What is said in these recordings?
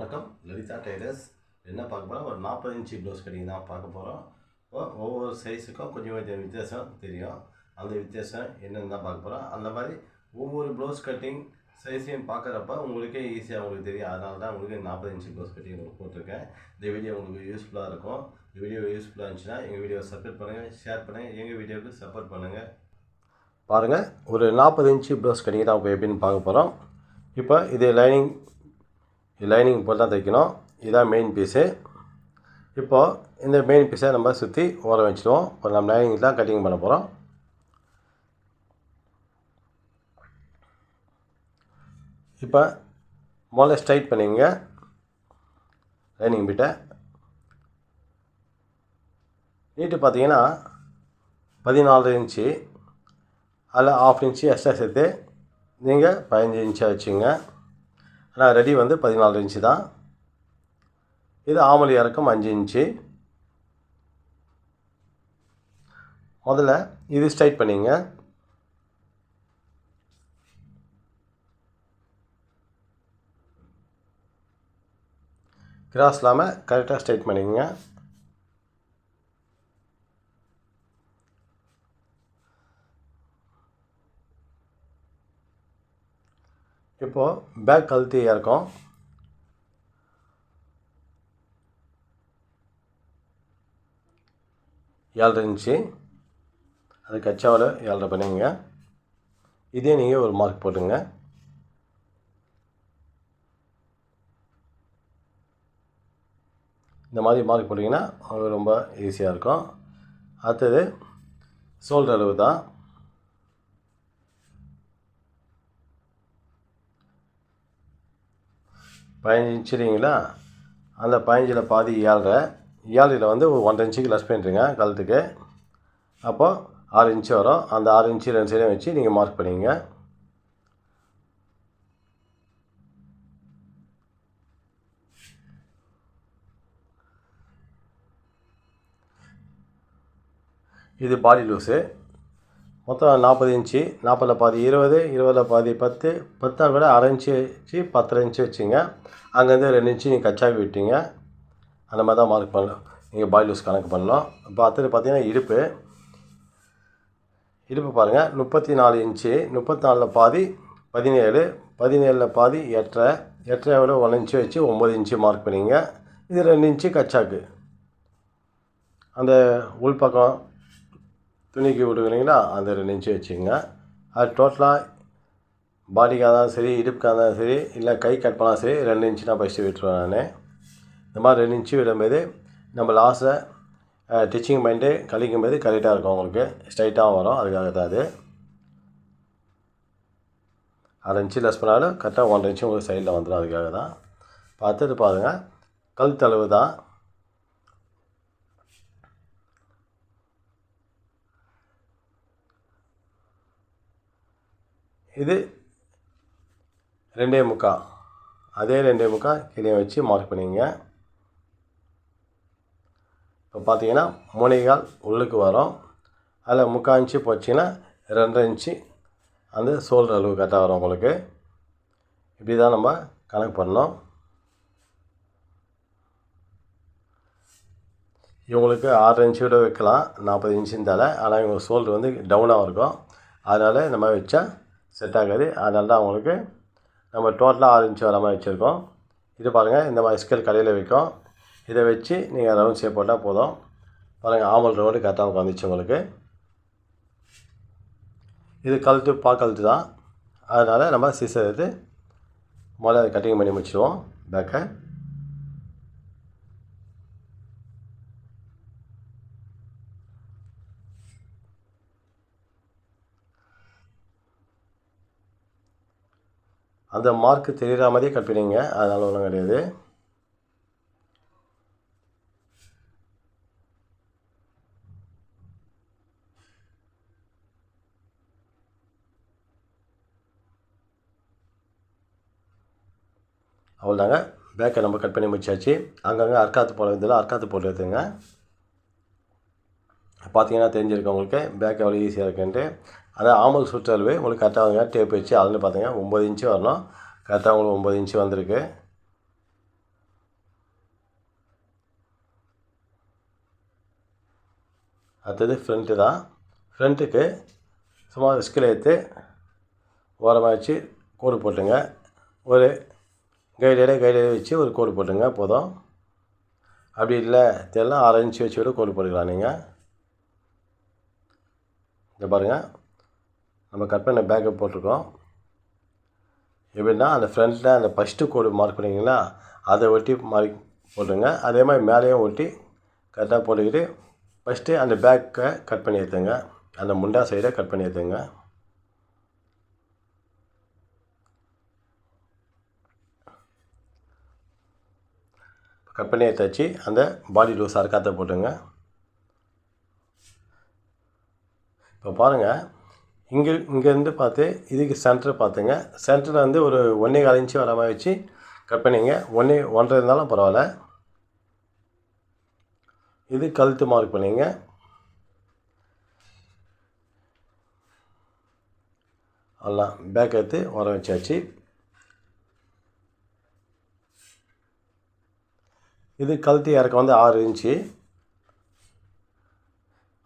வணக்கம். லலிதா டைலர்ஸ் என்ன பார்க்க போகிறோம் ஒரு நாற்பது இன்ச்சு ப்ளவுஸ் கட்டிங் தான் பார்க்க போகிறோம் ஒவ்வொரு சைஸுக்கும் கொஞ்சம் கொஞ்சம் வித்தியாசம் தெரியும். அந்த வித்தியாசம் என்னென்னு தான் பார்க்க போகிறோம் அந்த மாதிரி ஒவ்வொரு ப்ளவுஸ் கட்டிங் சைஸையும் பார்க்குறப்ப உங்களுக்கே ஈஸியாக உங்களுக்கு தெரியும். அதனால தான் உங்களுக்கு நாற்பது இன்ச்சு ப்ளவுஸ் கட்டிங் உங்களுக்கு போட்டிருக்கேன். இந்த வீடியோ உங்களுக்கு யூஸ்ஃபுல்லாக இருக்கும். இந்த வீடியோ யூஸ்ஃபுல்லாக இருந்துச்சுன்னா எங்கள் வீடியோவை சப்போர்ட் பண்ணுங்கள் ஷேர் பண்ணுங்கள் எங்கள் வீடியோவுக்கு சப்போர்ட் பண்ணுங்கள் பாருங்கள் ஒரு நாற்பது இன்ச்சு ப்ளவுஸ் கட்டிங் தான் இப்போ எப்படின்னு பார்க்க போகிறோம் இப்போ இது லைனிங் லைனிங் போட்டு தான் தைக்கணும். இதுதான் மெயின் பீஸு இப்போது இந்த மெயின் பீஸை நம்ம சுற்றி ஓரம் வச்சுடுவோம். இப்போ நம்ம லைனிங் தான் கட்டிங் பண்ண போகிறோம் இப்போ முதல்ல ஸ்ட்ரைட் பண்ணிங்க லைனிங் பிட்டை நீட்டு பார்த்தீங்கன்னா பதினாலு இன்ச்சு அதில் ஆஃப் இன்ச்சு எக்ஸ்ட்ரா சேர்த்து நீங்கள் பதினஞ்சு இன்ச்சாக வச்சுங்க ஆனால் ரெடி வந்து பதினாலு இன்ச்சு தான். இது ஆமலி இறக்கம் அஞ்சு இன்ச்சு முதல்ல இது ஸ்ட்ரைட் பண்ணிங்க. கிராஸ் இல்லாமல் கரெக்டாக ஸ்ட்ரைட் பண்ணிக்கோங்க. இப்போது பேக் கழுத்து இருக்கும் ஏழரை இன்ச்சு. அது கச்சாவில் ஏழரை பண்ணிங்க இதே நீங்கள் ஒரு மார்க் போட்டுங்க. இந்த மாதிரி மார்க் போட்டிங்கன்னா உங்களுக்கு ரொம்ப ஈஸியாக இருக்கும். அடுத்தது ஷோல்டர் அளவு தான். பதினஞ்சு இன்ச்சுறீங்களா அந்த பதினஞ்சில் பாதி ஏழரை ஏழரையில் வந்து ஒரு ஒன்றரை இன்ச்சுக்கு லெஸ் பண்ணிட்டுருங்க கழுத்துக்கு. அப்போது ஆறு இன்ச்சு வரும். அந்த ஆறு இன்ச்சு ரெண்டு சைடையும் வச்சு நீங்கள் மார்க் பண்ணிங்க. இது பாடி லூஸு மொத்தம் நாற்பது இன்ச்சு நாற்பதில் பாதி இருபது இருபதில் பாதி பத்து பத்தா கூட அரை இன்ச்சு வச்சு பத்தரை இன்ச்சு வச்சுங்க. அங்கேருந்து ரெண்டு இன்ச்சு நீங்கள் கச்சாவி விட்டீங்க. அந்த மாதிரி தான் மார்க் பண்ணலாம். நீங்கள் பாய் லூஸ் கணக்கு பண்ணலாம். இப்போ அடுத்தது பார்த்தீங்கன்னா இடுப்பு. இடுப்பு பாருங்கள் முப்பத்தி நாலு இன்ச்சு முப்பத்தி நாலில் பாதி பதினேழு பதினேழில் பாதி எட்டரை. எட்டரை விட ஒன் இன்ச்சு வச்சு ஒம்பது இன்ச்சு மார்க் பண்ணிங்க. இது ரெண்டு இன்ச்சு கச்சாக்கு அந்த உள்பக்கம் துணிக்கு விடுவீங்களா அந்த ரெண்டு இன்ச்சு வச்சுக்கோங்க. அது டோட்டலாக பாடிக்காக இருந்தாலும் சரி இடுப்புக்காக இருந்தாலும் சரி இல்லை கை கட் பண்ணாலும் சரி ரெண்டு இன்ச்சு நான் ஃபஸ்ட்டு விட்டுருவேன் நான். இந்த மாதிரி ரெண்டு இன்ச்சு விடும்போது நம்ம லாஸ்ட்டை டிச்சிங் பண்ணிட்டு கழிக்கும் போது கரெக்டாக இருக்கும் உங்களுக்கு. ஸ்ட்ரைட்டாகவும் வரும் அதுக்காக தான் அது. அரை இன்ச்சு லெஸ் பண்ணாலும் கரெக்டாக ஒன்றரை இன்ச்சு உங்களுக்கு சைடில் வந்துடும் அதுக்காக தான். பார்த்துட்டு பாருங்கள் கழுத்தளவு தான். இது ரெண்டே முக்கா. அதே ரெண்டே முக்கா கீழே வச்சு மார்க் பண்ணிங்க இப்போ பார்த்தீங்கன்னா முனைகால் உள்ளுக்கு வரும். அதில் முக்கால் இன்ச்சு போச்சுன்னா ரெண்டரை இன்ச்சு அந்த சோல்டர் அளவு கரெக்டாக வரும் உங்களுக்கு. இப்படி தான் நம்ம கணக்கு பண்ணோம். இவங்களுக்கு ஆறு இன்ச்சு விட வைக்கலாம் நாற்பது இன்ச்சு தலை ஆனால் இவங்க சோல்டர் வந்து டவுனாக இருக்கும். அதனால் இந்த மாதிரி வச்சா செட் ஆகாது. அதனால தான் அவங்களுக்கு நம்ம டோட்டலாக ஆறு இன்ச்சு வர மாதிரி வச்சுருக்கோம். இது பாருங்கள் இந்த மாதிரி ஸ்கேல் கடையில் வைக்கும் இதை வச்சு நீங்கள் ரவுண்ட் ஷேப் போட்டால் போதும். பாருங்கள் ஆமல் ரவுண்டு கரெக்டாக உட்காந்துச்சு உங்களுக்கு. இது கழுத்து பா கழுத்து தான். அதனால் நம்ம சீசர் எடுத்து முதல்ல கட்டிங் பண்ணி முடிச்சிடுவோம் பேக்கை அந்த மார்க்கு தெரிகிற மாதிரியே கட் பண்ணிங்க அதனால் ஒன்றும் கிடையாது. அவ்வளோதாங்க பேக்கை நம்ம கட் பண்ணி முடிச்சாச்சு. அங்கங்கே அர்க்காத்து போட இதில் அர்க்காத்து போட்டு எடுத்துங்க பார்த்தீங்கன்னா தெரிஞ்சிருக்கும் உங்களுக்கு பேக் எவ்வளோ ஈஸியாக இருக்குன்ட்டு அதான் ஆமுக்கு சுற்றளவு உங்களுக்கு கரெக்டாக வந்துங்க டேப் வச்சு அதில் பார்த்தீங்கன்னா ஒம்பது இன்ச்சு வரணும். கரெக்டாக உங்களுக்கு ஒம்பது இன்ச்சு வந்திருக்கு. அடுத்தது ஃப்ரண்ட்டு தான். ஃப்ரண்ட்டுக்கு சும்மா ஸ்கில் ஏற்று ஓரமாக வச்சு கோடு போட்டுங்க. ஒரு கைடே கைடே வச்சு ஒரு கோடு போட்டுங்க போதும். அப்படி இல்லை தெரியல இன்ச்சு வச்சு கூட கோடு போட்டுக்கலாம் நீங்கள் இங்கே பாருங்கள் நம்ம கட் பண்ண பேக்கை போட்டிருக்கோம். எப்படின்னா அந்த ஃப்ரண்ட்டில் அந்த ஃபஸ்ட்டு கோடு மார்க் பண்ணிங்களா அதை ஒட்டி மார்க் போட்டுருங்க. அதே மாதிரி மேலேயும் ஒட்டி கரெக்டாக போட்டுக்கிட்டு ஃபஸ்ட்டு அந்த பேக்கை கட் பண்ணி எடுத்துங்க. அந்த முண்டா சைடை கட் பண்ணி எடுத்துங்க. கட் பண்ணி எடுத்தாச்சு. அந்த பாடி லூஸ் இருக்காத்த போட்டுங்க. இப்போ பாருங்கள் இங்கே இங்கேருந்து பார்த்து இதுக்கு சென்டர் பார்த்துங்க. சென்டரில் வந்து ஒரு ஒன்றே கால் இன்ச்சு வர மாதிரி வச்சு கட் பண்ணிங்க. ஒன்றே ஒன்றரை இருந்தாலும் பரவாயில்ல. இது கழுத்து மார்க் பண்ணிங்க. எல்லாம் பேக் எடுத்து வர வச்சாச்சு. இது கழுத்து இறக்க வந்து ஆறு இன்ச்சு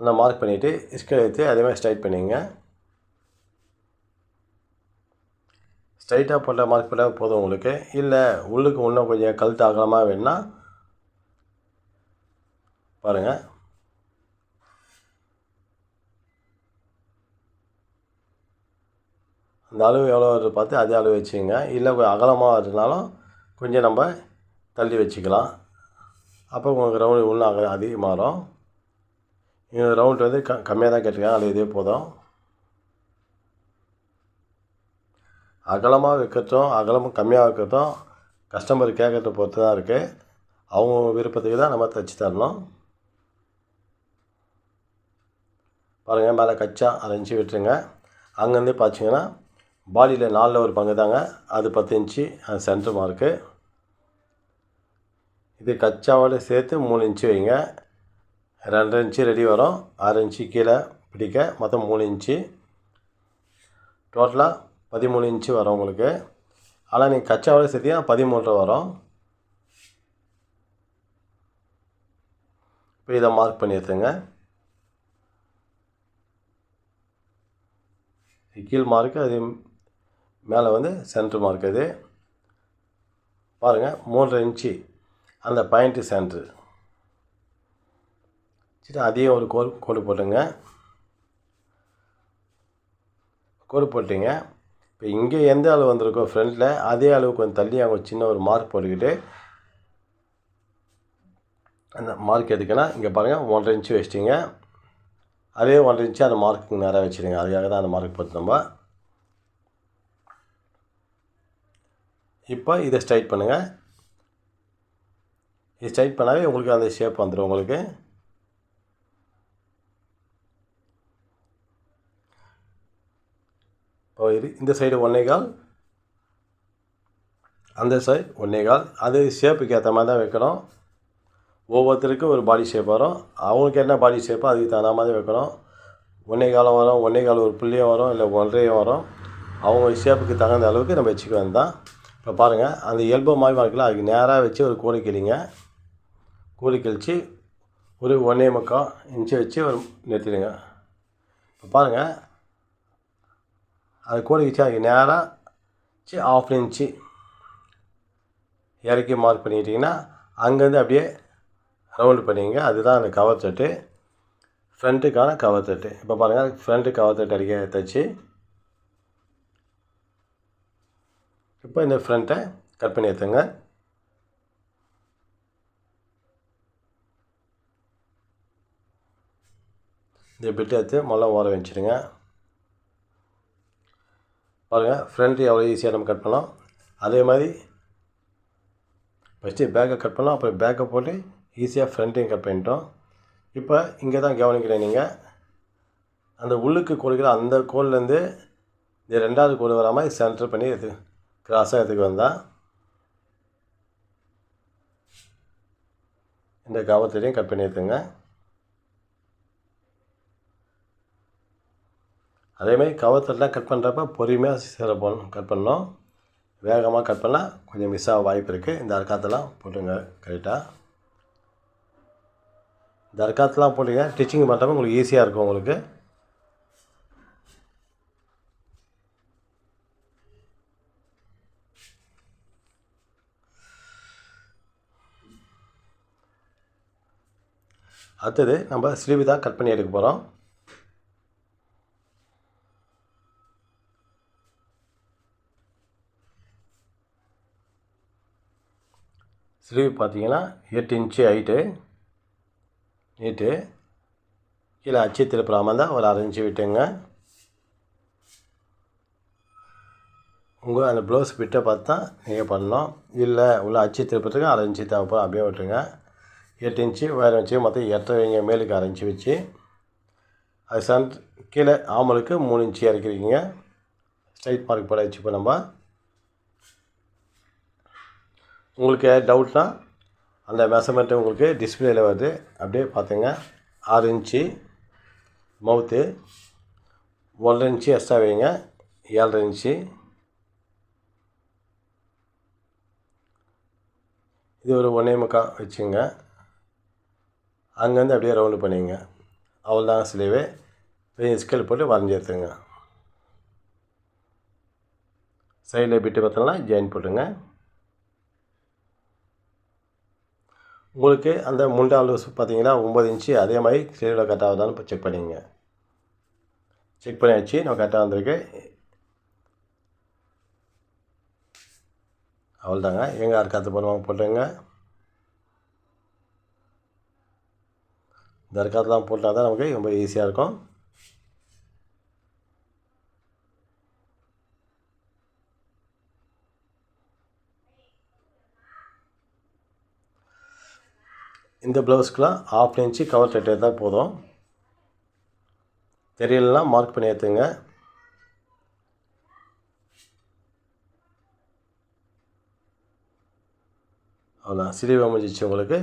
அந்த மார்க் பண்ணிவிட்டு ஸ்கேல் எடுத்து அதே மாதிரி ஸ்ட்ரைட் பண்ணிங்க. ஸ்ட்ரைட்டாக போட்ட மார்க் போட்டால் போதும் உங்களுக்கு. இல்லை உள்ளுக்கு இன்னும் கொஞ்சம் கழுத்து அகலமாக வேணும்னா பாருங்கள் அந்த அளவு எவ்வளோ வருது பார்த்து அதே அளவு வச்சுங்க இல்லை கொஞ்சம் அகலமாக இருந்தாலும் கொஞ்சம் நம்ம தள்ளி வச்சுக்கலாம். அப்போ உங்களுக்கு ரவுண்டு இன்னும் அக அதிகமாக வரும் ரவுண்ட் வந்து க கம்மியாக தான் கேட்டிருக்காங்க. அது இதே போதும். அகலமாக வைக்கிறதும் அகலமும் கம்மியாக வைக்கிறதும் கஸ்டமர் கேட்குறத பொறுத்து தான் இருக்குது அவங்க விருப்பத்துக்கு தான் நம்ம தைச்சி தரணும். பாருங்கள் மேலே கச்சா அரை இன்ச்சு விட்டுருங்க. அங்கேருந்து பார்த்தீங்கன்னா பாடியில் நாலில் ஒரு பங்கு தாங்க. அது பத்து இன்ச்சு அது சென்டர் மார்க்கு இது கச்சாவோட சேர்த்து மூணு இன்ச்சு வைங்க. ரெண்டரை இன்ச்சு ரெடி வரும். ஆறு இன்ச்சு கீழே பிடிக்க மொத்தம் மூணு இன்ச்சு. டோட்டலாக பதிமூணு இன்ச்சு வரும் உங்களுக்கு. ஆனால் நீங்கள் கச்சாவோட சேர்த்திங்கன்னா பதிமூன்று வரும். இப்போ இதை மார்க் பண்ணி எடுத்துங்க. கீழ் மார்க்கு அது மேலே வந்து சென்ட்ரு மார்க் அது பாருங்கள் மூன்றரை இன்ச்சு. அந்த பாயிண்ட்டு சென்ட்ரு சரி அதையும் ஒரு கோடு கோடு போட்டுங்க. கோடு போட்டிங்க. இப்போ இங்கே எந்த அளவு வந்திருக்கோ ஃப்ரண்ட்டில் அதே அளவு கொஞ்சம் தள்ளி அவங்க சின்ன ஒரு மார்க் போட்டுக்கிட்டு அந்த மார்க் எதுக்குன்னா இங்கே பாருங்கள் ஒன்றரை இன்ச்சு வச்சிட்டிங்க. அதே ஒன்றரை இன்ச்சு அந்த மார்க்கு நேராக வச்சுருங்க அதுக்காக தான் அந்த மார்க் போட்டு நம்ம. இப்போ இதை ஸ்ட்ரைட் பண்ணுங்கள் இது ஸ்ட்ரைட் பண்ணாவே உங்களுக்கு அந்த ஷேப் வந்துடும் உங்களுக்கு. இது இந்த சைடு ஒன்றே கால். அந்த சைடு ஒன்றே கால். அது ஷேப்புக்கு ஏற்ற மாதிரி தான் வைக்கணும். ஒவ்வொருத்தருக்கும் ஒரு பாடி ஷேப் வரும். அவங்களுக்கு என்ன பாடி ஷேப்போ அதுக்கு தகுந்த மாதிரி வைக்கணும். ஒன்றே காலம் வரும் ஒன்றே கால் ஒரு புள்ளியும் வரும் இல்லை ஒன்றையும் வரும். அவங்க ஷேப்புக்கு தகுந்த அளவுக்கு நம்ம வச்சுக்க வேண்டாம் இப்போ பாருங்கள் அந்த எல்போ மாதிரி இருக்குல்ல அதுக்கு நேராக வச்சு ஒரு கோழி கிளிங்க கூடை கழிச்சு ஒரு ஒன்றே முக்கால் இன்ச்சு வச்சு ஒரு நிறுத்திடுங்க. இப்போ பாருங்கள் அது கூட வச்சு அதுக்கு நேராக சி ஆஃப் இன்ச்சு இறக்கி மார்க் பண்ணிக்கிட்டிங்கன்னா அங்கேருந்து அப்படியே ரவுண்டு பண்ணிங்க. அதுதான் அந்த கவர் தட்டு. ஃப்ரண்ட்டுக்கான கவர் தட்டு. இப்போ பாருங்கள் ஃப்ரண்ட்டு கவர் தட்டு அடிக்க தைச்சி. இப்போ இந்த ஃப்ரண்ட்டை கட் பண்ணி எடுத்துங்க. இந்த பிட்டு எடுத்து முதல்ல ஓர வச்சுடுங்க. பாருங்கள் ஃப்ரண்ட்டு எவ்வளோ ஈஸியாக நம்ம கட் பண்ணலாம். அதே மாதிரி ஃபஸ்ட்டு பேக்கை கட் பண்ணோம் அப்புறம் பேக்கை போட்டு ஈஸியாக ஃப்ரண்ட்டையும் கட் பண்ணிட்டோம். இப்போ இங்கே தான் கவனிக்கிறேன் நீங்கள் அந்த உள்ளுக்கு கொடுக்குற அந்த கோல்லேருந்து இந்த ரெண்டாவது கோடு வர மாதிரி சென்டர் பண்ணி எது கிராஸாக எடுத்துக்கு வந்தால் இந்த கவத்தையும் கட் பண்ணி எடுத்துங்க. அதேமாதிரி கவத்தெல்லாம் கட் பண்ணுறப்ப பொறுமையாக சில போடணும் கட் பண்ணணும். வேகமாக கட் பண்ணால் கொஞ்சம் மிஸ் ஆக வாய்ப்பு இருக்குது இந்த அர்க்காத்தெல்லாம் போட்டுங்க கரெக்டாக இந்த அர்க்காத்தெல்லாம் போட்டிங்க ஸ்டிச்சிங் பண்ணுறப்ப உங்களுக்கு ஈஸியாக இருக்கும் உங்களுக்கு. அடுத்தது நம்ம ஸ்லீவ் தான் கட் பண்ணி எடுக்க போகிறோம் ஸ்லீவ் பார்த்தீங்கன்னா எட்டு இன்ச்சு ஹைட்டு நீட்டு கீழே அச்சு திருப்புறாமல் இருந்தால் ஒரு அரை விட்டுங்க உங்கள் அந்த ப்ளவுஸ் ஃபிட்டை பார்த்து தான் நீங்கள் பண்ணணும். இல்லை உள்ள அச்சு திருப்பத்துக்கு அரை இன்ச்சு தேவைப்படும். அப்படியே விட்டுருங்க. எட்டு இன்ச்சு வேறு வச்சு மொத்தம் எட்டரை வைங்க. மேலுக்கு அரை வச்சு. அது சென்ட் கீழே ஆமலுக்கு மூணு இன்ச்சு இறக்கிருக்கீங்க. ஸ்ட்ரைட் மார்க் போட வச்சு இப்போ நம்ம உங்களுக்கு டவுட்னா அந்த மெஷர்மெண்ட்டு உங்களுக்கு டிஸ்பிளேயில் வருது. அப்படியே பார்த்துங்க. ஆறு இன்ச்சு மவுத்து ஒன்றரை இன்ச்சு எக்ஸ்ட்ரா வைங்க. ஏழரை இன்ச்சு இது ஒரு ஒன்றே முக்கால் வச்சுங்க. அங்கேருந்து அப்படியே ரவுண்டு பண்ணிங்க. அவ்வளோதாங்க சிலவே பெரிய ஸ்கேல் போட்டு வரைஞ்சி எடுத்துங்க. சைடில் பிட்டு பார்த்தோம்னா ஜாயின் போட்டுங்க. உங்களுக்கு அந்த முண்டா லூஸ் பார்த்தீங்கன்னா ஒம்பது இன்ச்சு அதே மாதிரி ஸ்லீவில் கரெக்டாக ஆகுதான்னு செக் பண்ணிங்க செக் பண்ணியாச்சு நம்ம கரெக்டாக வந்திருக்கு அவ்வளோதாங்க எங்கே அறுக்காத்து பண்ணுவாங்க போட்டுங்க இந்த அறுக்காத்துலாம் போட்டால் தான் நமக்கு ரொம்ப ஈஸியாக இருக்கும். இந்த ப்ளவுஸ்க்கெலாம் ஆஃப் இன்ச்சு கவர் டெட் தான் போதும். தெரியலனா மார்க் பண்ணி ஏற்றுங்க அவ்வளோ சிலிவ் அமைஞ்சிச்சு உங்களுக்கு.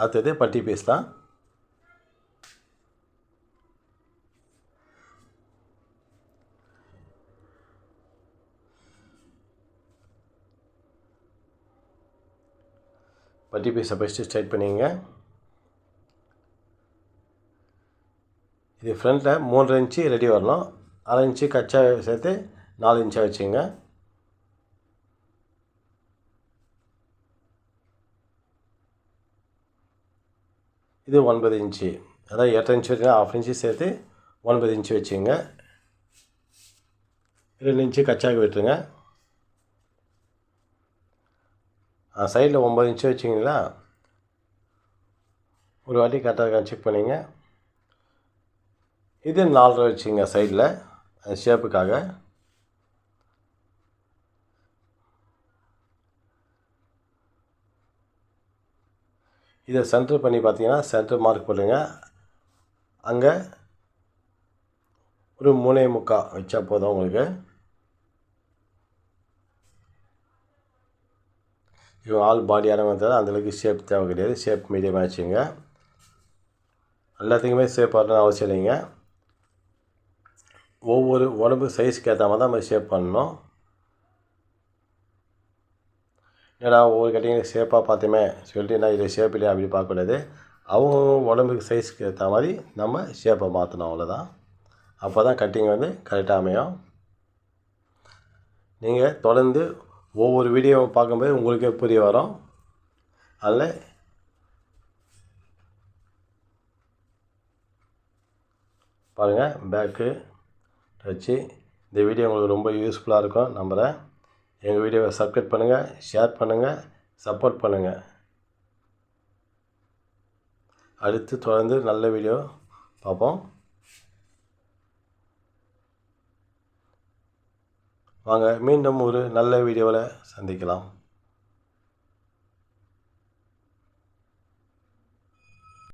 அடுத்தது பட்டி பீஸ் தான். பட்டி பீஸை ஃபஸ்ட்டு ஸ்ட்ரைட் பண்ணிங்க இது ஃப்ரண்ட்டில் மூன்றரை இன்ச்சு ரெடி வரணும். அரை இன்ச்சு கச்சா சேர்த்து நாலு இன்ச்சாக வச்சுங்க இது ஒன்பது இன்ச்சு அதாவது எட்டு இன்ச்சு வச்சுங்க ஆஃப் இன்ச்சு சேர்த்து ஒன்பது இன்ச்சு வச்சுங்க ரெண்டு இன்ச்சு கச்சாக்கு விட்டுருங்க. சைடில் ஒம்பது இன்ச்சு வச்சிங்களா ஒரு வாட்டி கரெக்டாக செக் பண்ணிங்க. இது நாலரை வச்சுங்க சைடில் ஷேப்புக்காக. இதை சென்டர் பண்ணி பார்த்தீங்கன்னா சென்டர் மார்க் பண்ணுங்கள் அங்கே ஒரு மூணே முக்கா வச்சா போதும் உங்களுக்கு. இவங்க ஆள் பாடி வந்தால் அந்தளவுக்கு ஷேப் தேவை கிடையாது. ஷேப் மீடியமாக வச்சுங்க எல்லாத்துக்குமே ஷேப் வரணும்னு அவசியம் இல்லைங்க. ஒவ்வொரு உடம்பு சைஸ்க்கு ஏற்ற மாதிரி தான் நம்ம ஷேப் பண்ணணும். ஏன்னா ஒவ்வொரு கட்டிங்க ஷேப்பாக பார்த்துமே சொல்லிட்டு நான் இது ஷேப் இல்லையா அப்படி பார்க்கக்கூடாது. அவங்க உடம்புக்கு சைஸ்க்கு ஏற்ற மாதிரி நம்ம ஷேப்பை மாற்றணும் அவ்வளோதான் அப்போ தான் கட்டிங் வந்து கரெக்டாக அமையும். நீங்கள் தொடர்ந்து ஒவ்வொரு வீடியோவை பார்க்கும்போது உங்களுக்கே புரிய வரும். அதில் பாருங்கள் பேக்கு வச்சு இந்த வீடியோ உங்களுக்கு ரொம்ப யூஸ்ஃபுல்லாக இருக்கும். நம்புகிறேன் எங்கள் வீடியோவை சப்ஸ்கிரைப் பண்ணுங்கள் ஷேர் பண்ணுங்கள் சப்போர்ட் பண்ணுங்கள் அடுத்து தொடர்ந்து நல்ல வீடியோ பார்ப்போம். வாங்க மீண்டும் ஒரு நல்ல வீடியோவில் சந்திக்கலாம்.